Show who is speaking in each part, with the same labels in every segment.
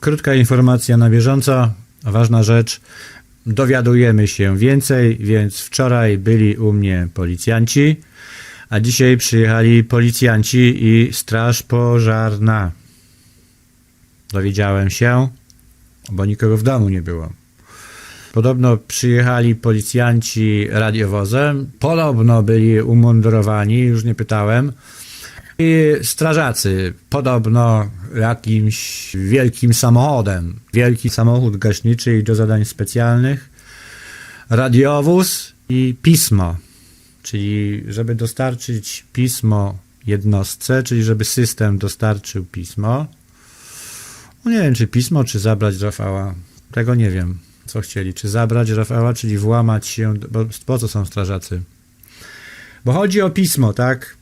Speaker 1: Krótka informacja na bieżąco, ważna rzecz. Dowiadujemy się więcej, więc wczoraj byli u mnie policjanci, a dzisiaj przyjechali policjanci i straż pożarna. Dowiedziałem się, bo nikogo w domu nie było. Podobno przyjechali policjanci radiowozem, podobno byli umundurowani, już nie pytałem. Strażacy, podobno jakimś wielkim samochodem, wielki samochód gaśniczy i do zadań specjalnych, radiowóz i pismo, czyli żeby dostarczyć pismo jednostce, czyli żeby system dostarczył pismo. No nie wiem, czy pismo, czy zabrać Rafała, tego nie wiem, co chcieli, czy zabrać Rafała, czyli włamać się, bo po co są strażacy? Bo chodzi o pismo, tak?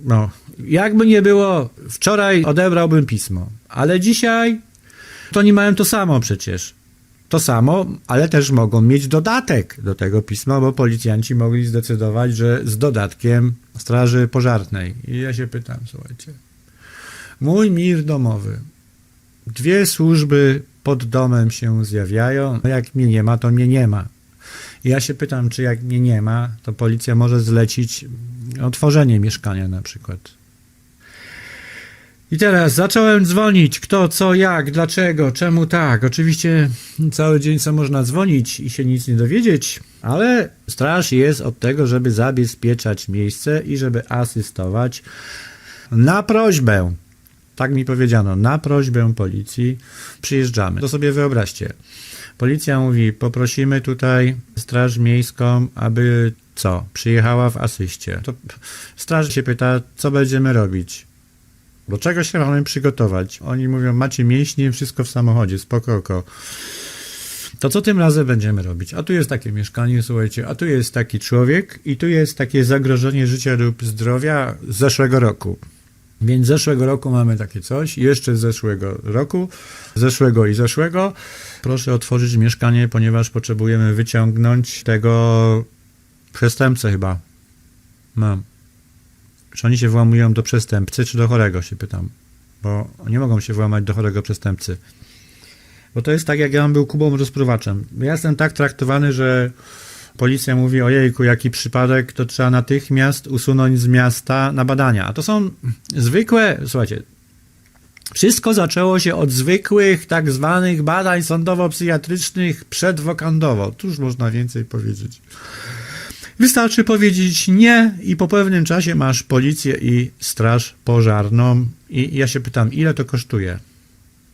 Speaker 1: No, jakby nie było, wczoraj odebrałbym pismo, ale dzisiaj to nie mają to samo przecież. To samo, ale też mogą mieć dodatek do tego pisma, bo policjanci mogli zdecydować, że z dodatkiem straży pożarnej. I ja się pytam, słuchajcie, mój mir domowy, dwie służby pod domem się zjawiają, no jak mnie nie ma, to mnie nie ma. I ja się pytam, czy jak mnie nie ma, to policja może zlecić otworzenie mieszkania na przykład. I teraz zacząłem dzwonić, kto, co, jak, dlaczego, czemu tak. Oczywiście cały dzień co można dzwonić i się nic nie dowiedzieć, ale straż jest od tego, żeby zabezpieczać miejsce i żeby asystować na prośbę. Tak mi powiedziano, na prośbę policji przyjeżdżamy. To sobie wyobraźcie. Policja mówi, poprosimy tutaj Straż Miejską, aby co? Przyjechała w asyście. To straż się pyta, co będziemy robić? Do czego się mamy przygotować? Oni mówią, macie mięśnie, wszystko w samochodzie, spokoko. To co tym razem będziemy robić? A tu jest takie mieszkanie, słuchajcie, a tu jest taki człowiek i tu jest takie zagrożenie życia lub zdrowia z zeszłego roku. Więc zeszłego roku mamy takie coś, jeszcze z zeszłego roku, zeszłego i zeszłego. Proszę otworzyć mieszkanie, ponieważ potrzebujemy wyciągnąć tego przestępcę chyba. Mam. Czy oni się włamują do przestępcy, czy do chorego, się pytam. Bo nie mogą się włamać do chorego przestępcy. Bo to jest tak, jak ja był Kubą rozpruwaczem. Ja jestem tak traktowany, że policja mówi, ojejku, jaki przypadek, to trzeba natychmiast usunąć z miasta na badania. A to są zwykłe, słuchajcie, wszystko zaczęło się od zwykłych, tak zwanych badań sądowo-psychiatrycznych przedwokandowo. Cóż można więcej powiedzieć? Wystarczy powiedzieć nie i po pewnym czasie masz policję i straż pożarną i ja się pytam, ile to kosztuje?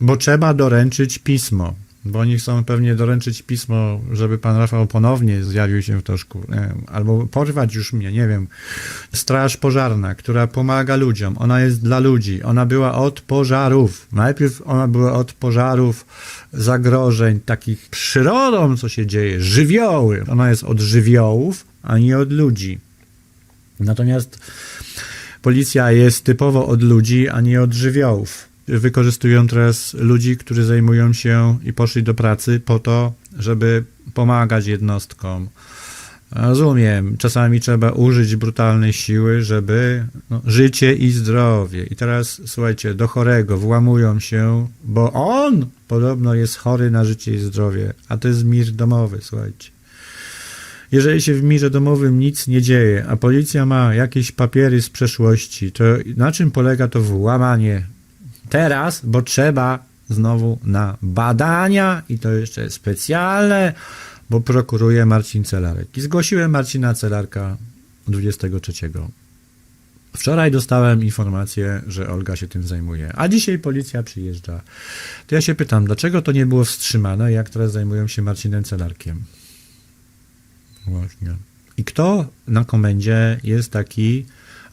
Speaker 1: Bo trzeba doręczyć pismo. Bo oni chcą pewnie doręczyć pismo, żeby pan Rafał ponownie zjawił się w wiem, albo porwać już mnie, nie wiem. Straż pożarna, która pomaga ludziom, ona jest dla ludzi, ona była od pożarów. Najpierw ona była od pożarów, zagrożeń takich przyrodą, co się dzieje, żywioły. Ona jest od żywiołów, a nie od ludzi. Natomiast policja jest typowo od ludzi, a nie od żywiołów wykorzystują teraz ludzi, którzy zajmują się i poszli do pracy po to, żeby pomagać jednostkom. Rozumiem, czasami trzeba użyć brutalnej siły, żeby no, życie i zdrowie. I teraz słuchajcie, do chorego włamują się, bo on podobno jest chory na życie i zdrowie, a to jest mir domowy, słuchajcie. Jeżeli się w mirze domowym nic nie dzieje, a policja ma jakieś papiery z przeszłości, to na czym polega to włamanie teraz, bo trzeba znowu na badania i to jeszcze specjalne, bo prokuruje Marcin Celarek. I zgłosiłem Marcina Celarka 23. Wczoraj dostałem informację, że Olga się tym zajmuje, a dzisiaj policja przyjeżdża. To ja się pytam, dlaczego to nie było wstrzymane, jak teraz zajmują się Marcinem Celarkiem? Właśnie. I kto na komendzie jest taki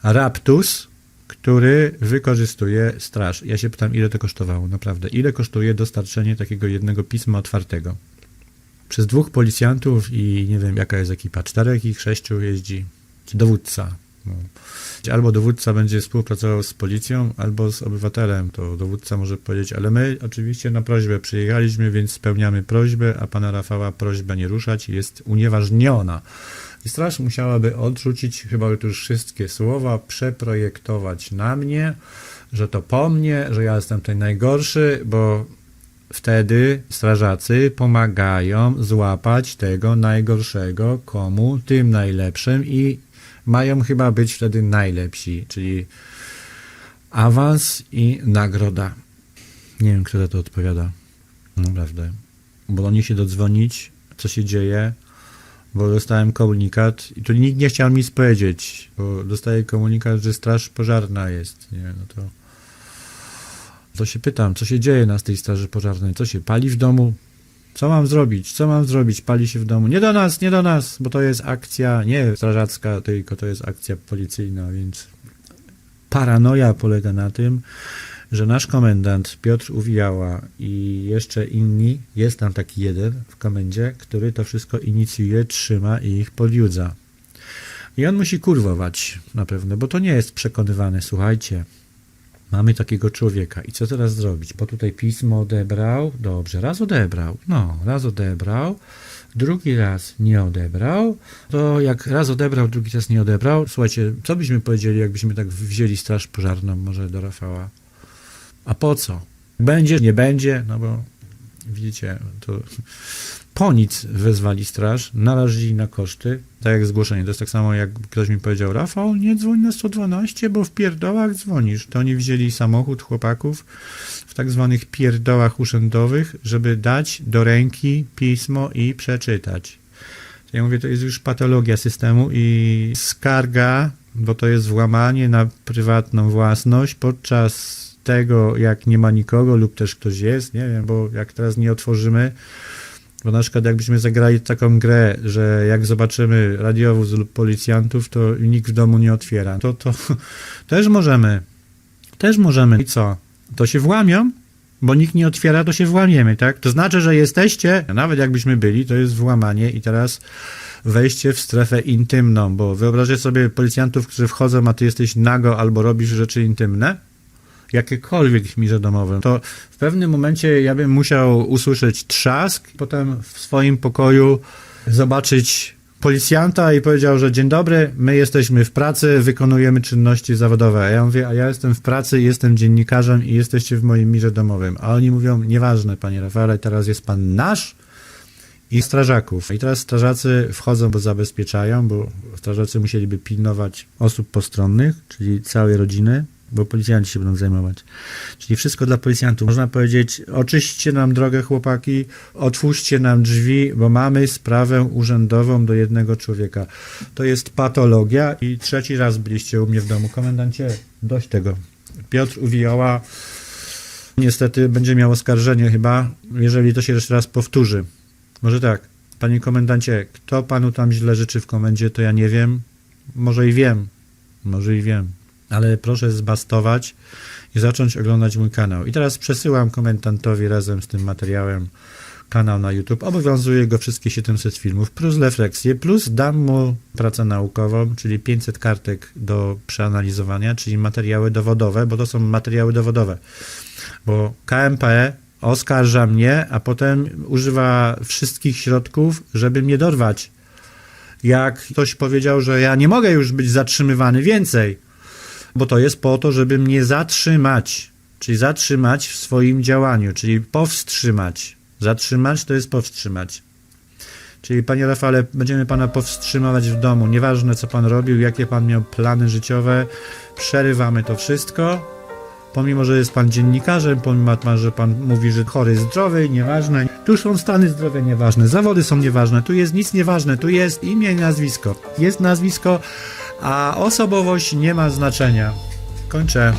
Speaker 1: raptus, który wykorzystuje straż. Ja się pytam, ile to kosztowało, naprawdę. Ile kosztuje dostarczenie takiego jednego pisma otwartego? Przez dwóch policjantów i nie wiem, jaka jest ekipa, czterech ich, sześciu jeździ, dowódca. No. Albo dowódca będzie współpracował z policją, albo z obywatelem. To dowódca może powiedzieć, ale my oczywiście na prośbę przyjechaliśmy, więc spełniamy prośbę, a pana Rafała prośba nie ruszać jest unieważniona. I straż musiałaby odrzucić chyba już wszystkie słowa, przeprojektować na mnie, że to po mnie, że ja jestem ten najgorszy, bo wtedy strażacy pomagają złapać tego najgorszego, komu tym najlepszym i mają chyba być wtedy najlepsi, czyli awans i nagroda. Nie wiem, kto za to odpowiada. Naprawdę. Bo oni się dodzwonić, co się dzieje, bo dostałem komunikat i tu nikt nie chciał mi powiedzieć, bo dostaję komunikat, że straż pożarna jest, nie, no to to się pytam, co się dzieje na tej straży pożarnej, co się pali w domu, co mam zrobić, co mam zrobić, pali się w domu, nie do nas, nie do nas, bo to jest akcja nie strażacka, tylko to jest akcja policyjna, więc paranoja polega na tym, że nasz komendant Piotr Uwijała i jeszcze inni, jest tam taki jeden w komendzie, który to wszystko inicjuje, trzyma i ich podjudza. I on musi kurwować na pewno, bo to nie jest przekonywany, słuchajcie. Mamy takiego człowieka. I co teraz zrobić? Bo tutaj pismo odebrał, dobrze, raz odebrał, no, raz odebrał, drugi raz nie odebrał, to jak raz odebrał, drugi raz nie odebrał, słuchajcie, co byśmy powiedzieli, jakbyśmy tak wzięli straż pożarną może do Rafała? A po co? Będzie, nie będzie, no bo widzicie, to po nic wezwali straż, narażyli na koszty, tak jak zgłoszenie. To jest tak samo, jak ktoś mi powiedział, Rafał, nie dzwoń na 112, bo w pierdołach dzwonisz. To oni wzięli samochód chłopaków w tak zwanych pierdołach urzędowych, żeby dać do ręki pismo i przeczytać. Ja mówię, to jest już patologia systemu i skarga, bo to jest włamanie na prywatną własność podczas tego, jak nie ma nikogo lub też ktoś jest, nie wiem, bo jak teraz nie otworzymy, bo na przykład jakbyśmy zagrali taką grę, że jak zobaczymy radiowóz lub policjantów, to nikt w domu nie otwiera, to, to też możemy. Też możemy. I co? To się włamią? Bo nikt nie otwiera, to się włamiemy, tak? To znaczy, że jesteście, nawet jakbyśmy byli, to jest włamanie i teraz wejście w strefę intymną, bo wyobraźcie sobie policjantów, którzy wchodzą, a ty jesteś nago albo robisz rzeczy intymne, jakiekolwiek w mirze domowym, to w pewnym momencie ja bym musiał usłyszeć trzask, potem w swoim pokoju zobaczyć policjanta i powiedział, że dzień dobry, my jesteśmy w pracy, wykonujemy czynności zawodowe. A ja mówię, a ja jestem w pracy, jestem dziennikarzem i jesteście w moim mirze domowym. A oni mówią, nieważne, panie Rafale, teraz jest pan nasz i strażaków. I teraz strażacy wchodzą, bo zabezpieczają, bo strażacy musieliby pilnować osób postronnych, czyli całej rodziny, bo policjanci się będą zajmować. Czyli wszystko dla policjantów. Można powiedzieć, oczyśćcie nam drogę, chłopaki, otwórzcie nam drzwi, bo mamy sprawę urzędową do jednego człowieka. To jest patologia i trzeci raz byliście u mnie w domu. Komendancie, dość tego. Piotr Uwijała niestety będzie miał oskarżenie chyba, jeżeli to się jeszcze raz powtórzy. Może tak, panie komendancie, kto panu tam źle życzy w komendzie, to ja nie wiem. Może i wiem. Może i wiem ale proszę zbastować i zacząć oglądać mój kanał. I teraz przesyłam komentantowi razem z tym materiałem kanał na YouTube. Obowiązuje go wszystkie 700 filmów, plus refleksję, plus dam mu pracę naukową, czyli 500 kartek do przeanalizowania, czyli materiały dowodowe, bo to są materiały dowodowe. Bo KMP oskarża mnie, a potem używa wszystkich środków, żeby mnie dorwać. Jak ktoś powiedział, że ja nie mogę już być zatrzymywany więcej, bo to jest po to, żeby mnie zatrzymać, czyli zatrzymać w swoim działaniu, czyli powstrzymać. Zatrzymać to jest powstrzymać. Czyli panie Rafale, będziemy pana powstrzymywać w domu. Nieważne co pan robił, jakie pan miał plany życiowe, przerywamy to wszystko. Pomimo, że jest pan dziennikarzem, pomimo, że pan mówi, że chory, zdrowy, nieważne. Tu są stany zdrowia nieważne, zawody są nieważne, tu jest nic nieważne, tu jest imię i nazwisko. Jest nazwisko, a osobowość nie ma znaczenia. Kończę.